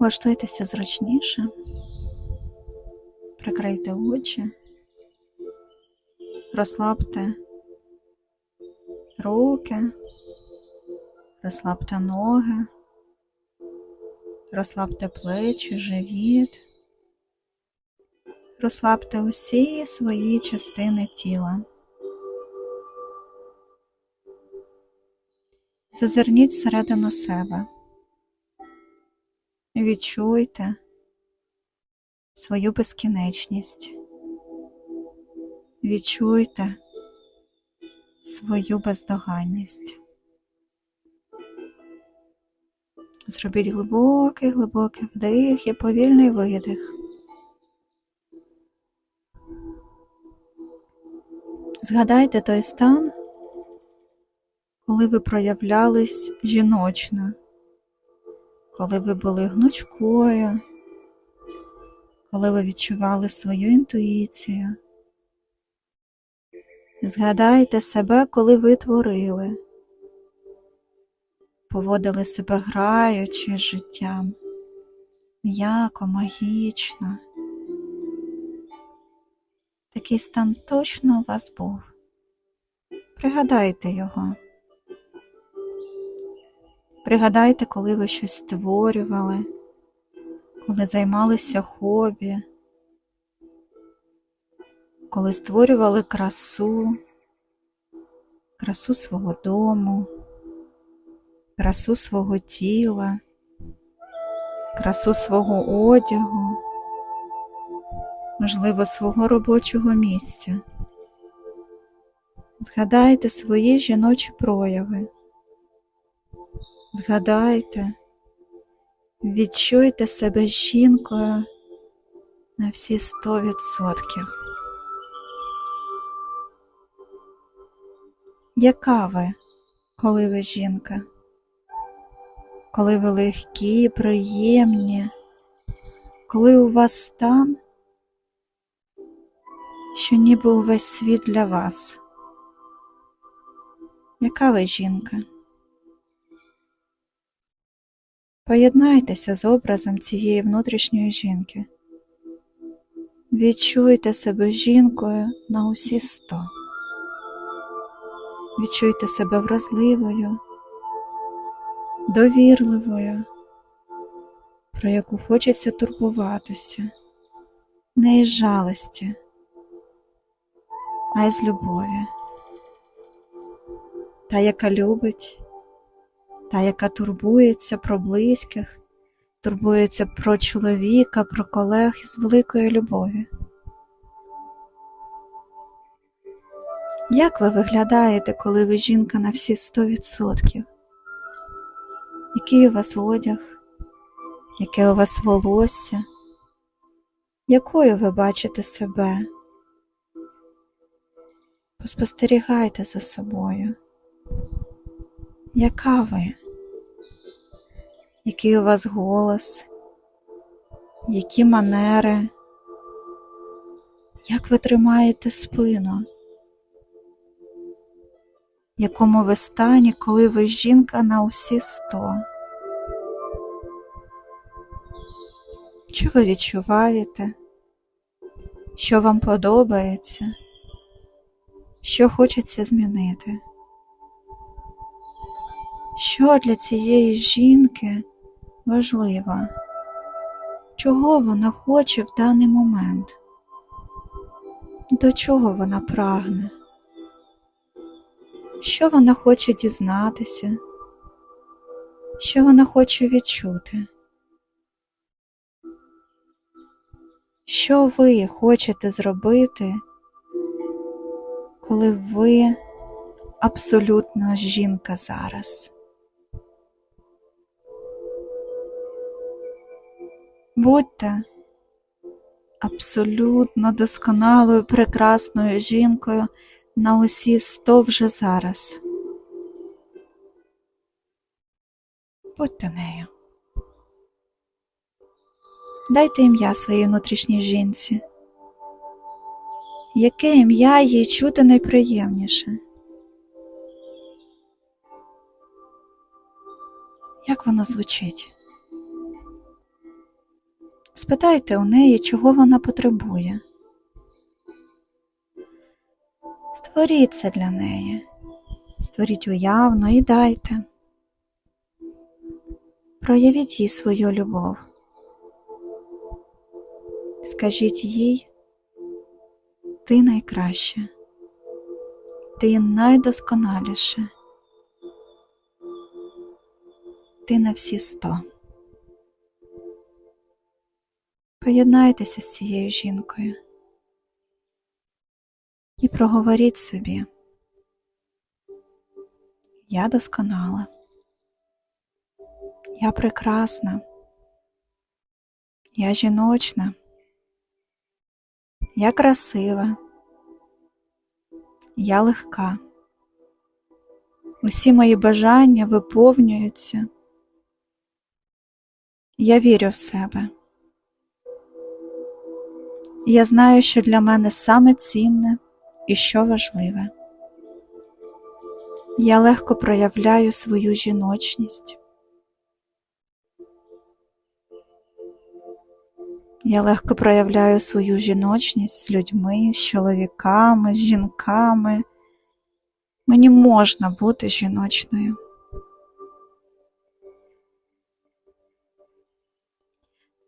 Влаштуйтеся зручніше, прикрийте очі, розслабте руки, розслабте ноги, розслабте плечі, живіт, розслабте усі свої частини тіла. Зазирніть всередину себе. Відчуйте свою безкінечність. Відчуйте свою бездоганність. Зробіть глибокий, глибокий вдих і повільний видих. Згадайте той стан, коли ви проявлялись жіночно, коли ви були гнучкою, коли ви відчували свою інтуїцію. Згадайте себе, коли ви творили, поводили себе граючи життям, м'яко, магічно. Такий стан точно у вас був. Пригадайте його. Пригадайте, коли ви щось створювали, коли займалися хобі, коли створювали красу, красу свого дому, красу свого тіла, красу свого одягу, можливо, свого робочого місця. Згадайте свої жіночі прояви. Згадайте, відчуйте себе жінкою на всі сто відсотків. Яка ви, коли ви жінка? Коли ви легкі, приємні, коли у вас стан, що ніби увесь світ для вас? Яка ви жінка? Поєднайтеся з образом цієї внутрішньої жінки. Відчуйте себе жінкою на усі сто. Відчуйте себе вразливою, довірливою, про яку хочеться турбуватися, не із жалості, а із любові. Та, яка любить та, яка турбується про близьких, турбується про чоловіка, про колег із великої любові. Як ви виглядаєте, коли ви жінка на всі сто відсотків? Який у вас одяг, яке у вас волосся? Якою ви бачите себе? Поспостерігайте за собою. Яка ви? Який у вас голос? Які манери? Як ви тримаєте спину? Якому ви стані, коли ви жінка на усі сто? Що ви відчуваєте? Що вам подобається? Що хочеться змінити? Що для цієї жінки важливо? Чого вона хоче в даний момент? До чого вона прагне? Що вона хоче дізнатися? Що вона хоче відчути? Що ви хочете зробити, коли ви абсолютно жінка зараз? Будьте абсолютно досконалою, прекрасною жінкою на усі сто вже зараз. Будьте нею. Дайте ім'я своїй внутрішній жінці. Яке ім'я їй чути найприємніше? Як воно звучить? Спитайте у неї, чого вона потребує. Створіть це для неї, створіть уявно і дайте. Проявіть їй свою любов. Скажіть їй, ти найкраща, ти найдосконаліша, ти на всі сто. Поєднайтеся з цією жінкою і проговоріть собі. Я досконала, я прекрасна, я жіночна, я красива, я легка. Усі мої бажання виповнюються. Я вірю в себе. Я знаю, що для мене саме цінне і що важливе. Я легко проявляю свою жіночність. Я легко проявляю свою жіночність з людьми, з чоловіками, з жінками. Мені можна бути жіночною.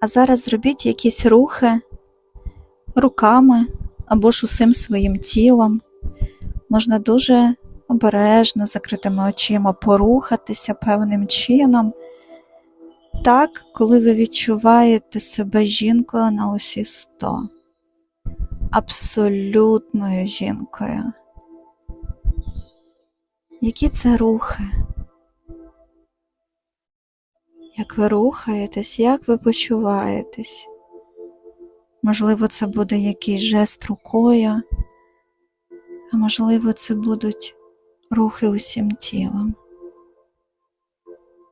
А зараз зробіть якісь рухи руками або ж усім своїм тілом. Можна дуже обережно закритими очима порухатися певним чином. Так, коли ви відчуваєте себе жінкою на усі сто, абсолютною жінкою. Які це рухи? Як ви рухаєтесь, як ви почуваєтесь? Можливо, це буде якийсь жест рукою, а можливо, це будуть рухи усім тілом.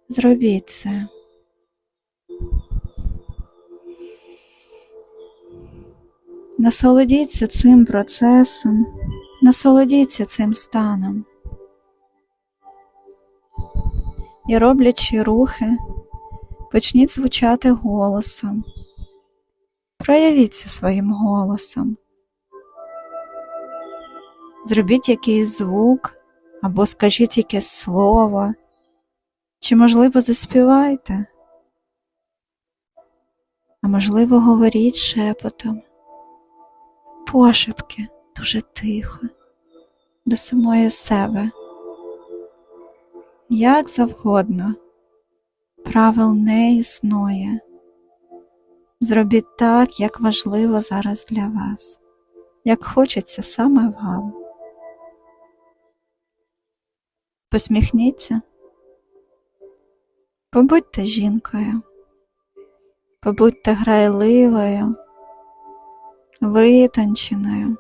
Зробіть це. Насолодіться цим процесом, насолодіться цим станом. І роблячи рухи, почніть звучати голосом. Проявіться своїм голосом. Зробіть якийсь звук або скажіть якесь слово, чи, можливо, заспівайте, а можливо, говоріть шепотом, пошепки дуже тихо, до самої себе. Як завгодно, правил не існує. Зробіть так, як важливо зараз для вас, як хочеться саме вам. Посміхніться, побудьте жінкою, побудьте грайливою, витонченою,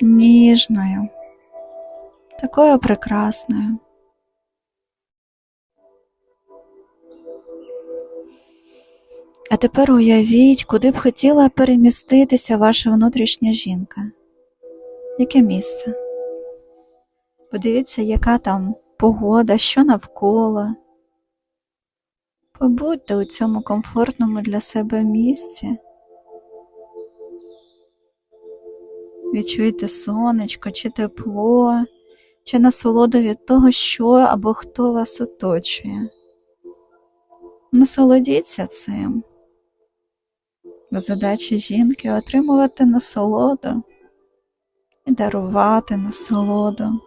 ніжною, такою прекрасною. А тепер уявіть, куди б хотіла переміститися ваша внутрішня жінка. Яке місце? Подивіться, яка там погода, що навколо. Побудьте у цьому комфортному для себе місці. Відчуйте сонечко, чи тепло, чи насолоду від того, що або хто вас оточує. Насолодіться цим. Задача жінки отримувати насолоду і дарувати насолоду.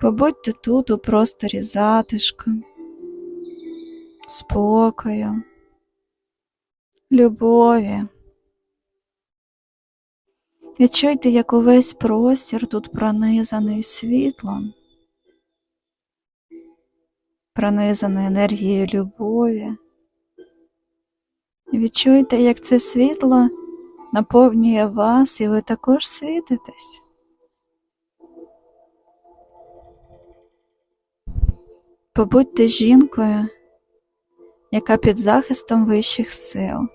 Побудьте тут у просторі затишку, спокою, любові. Відчуйте, як увесь простір тут пронизаний світлом, пронизаний енергією любові. Відчуйте, як це світло наповнює вас, і ви також світитесь. Побудьте жінкою, яка під захистом вищих сил,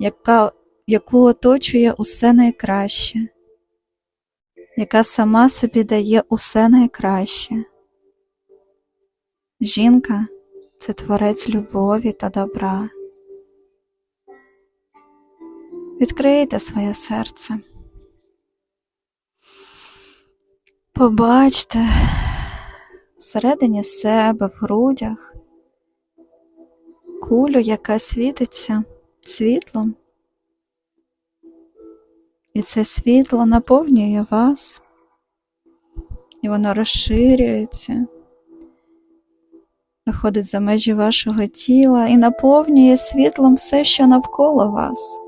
яка, яку оточує усе найкраще, яка сама собі дає усе найкраще. Жінка це творець любові та добра. Відкрийте своє серце. Побачте всередині себе, в грудях, кулю, яка світиться світлом. І це світло наповнює вас, і воно розширюється, виходить за межі вашого тіла і наповнює світлом все, що навколо вас.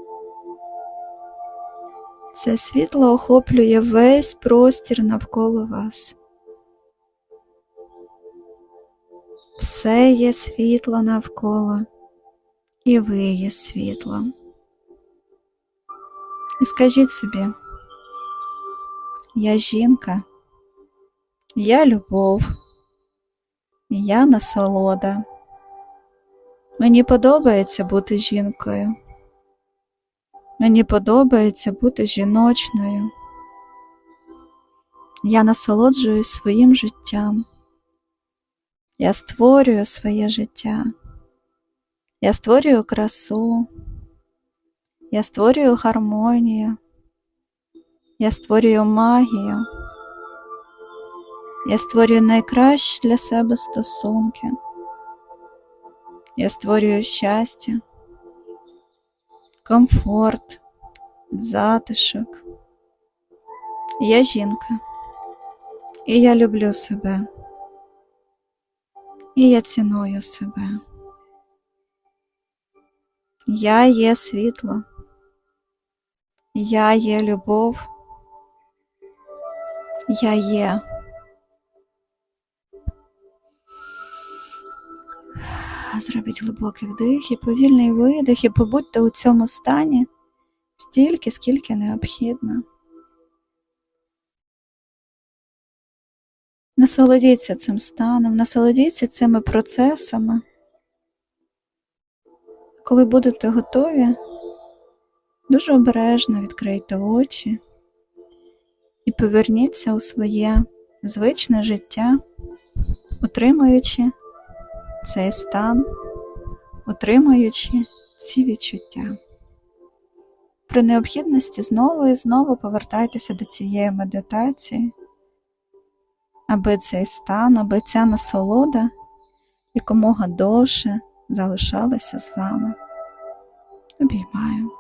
Це світло охоплює весь простір навколо вас. Все є світло навколо, і ви є світлом. І скажіть собі, я жінка, я любов, я насолода. Мені подобається бути жінкою. Мені подобається бути жіночною. Я насолоджуюсь своїм життям. Я створюю своє життя. Я створюю красу. Я створюю гармонію. Я створюю магію. Я створюю найкращі для себе стосунки. Я створюю щастя комфорт, затишок. Я жінка, і я люблю себе, і я ціную себе. Я є світло, я є любов, я є. Зробіть глибокий вдих і повільний видих, і побудьте у цьому стані стільки, скільки необхідно. Насолодіться цим станом, насолодіться цими процесами. Коли будете готові, дуже обережно відкрийте очі і поверніться у своє звичне життя, утримуючи цей стан, утримуючи ці відчуття. При необхідності знову і знову повертайтеся до цієї медитації, аби цей стан, аби ця насолода якомога довше залишалася з вами. Обіймаю.